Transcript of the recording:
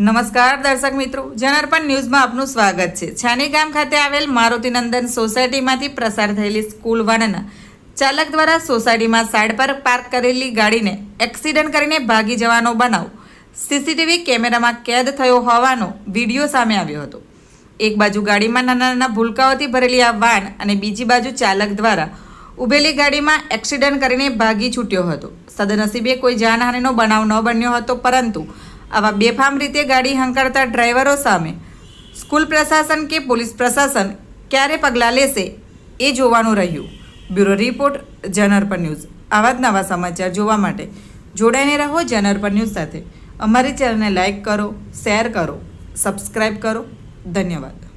નમસ્કાર દર્શક મિત્રો, જનાર્પણ ન્યૂઝમાં આપનું સ્વાગત છે. છાની ગામ ખાતે આવેલ મારુતિનંદન સોસાયટીમાંથી પ્રસાર થયેલી સ્કૂલ વાનના ચાલક દ્વારા સોસાયટીમાં સાઈડ પર પાર્ક કરેલી ગાડીને એક્સિડન્ટ કરીને ભાગી જવાનો બનાવ સીસીટીવી કેમેરામાં કેદ થયો હોવાનો વીડિયો સામે આવ્યો હતો. એક બાજુ ગાડીમાં નાના નાના ભૂલકાઓથી ભરેલી આ વાન અને બીજી બાજુ ચાલક દ્વારા ઉભેલી ગાડીમાં એક્સિડન્ટ કરીને ભાગી છૂટ્યો હતો. સદનસીબે કોઈ જાનહાનિનો બનાવ ન બન્યો હતો, પરંતુ આવા બેફામ રીતે ગાડી હંકારતા ડ્રાઈવરો સામે. સ્કૂલ પ્રશાસન કે પોલીસ પ્રશાસન ક્યારે પગલાં લેશે એ જોવાનું રહ્યું. બ્યુરો રિપોર્ટ જનરપર ન્યૂઝ. આવા જ નવા સમાચાર જોવા માટે જોડાઈને રહો જનરપર ન્યૂઝ સાથે. અમારી ચેનલને લાઇક કરો, શેર કરો સબસ્ક્રાઈબ કરો. ધન્યવાદ.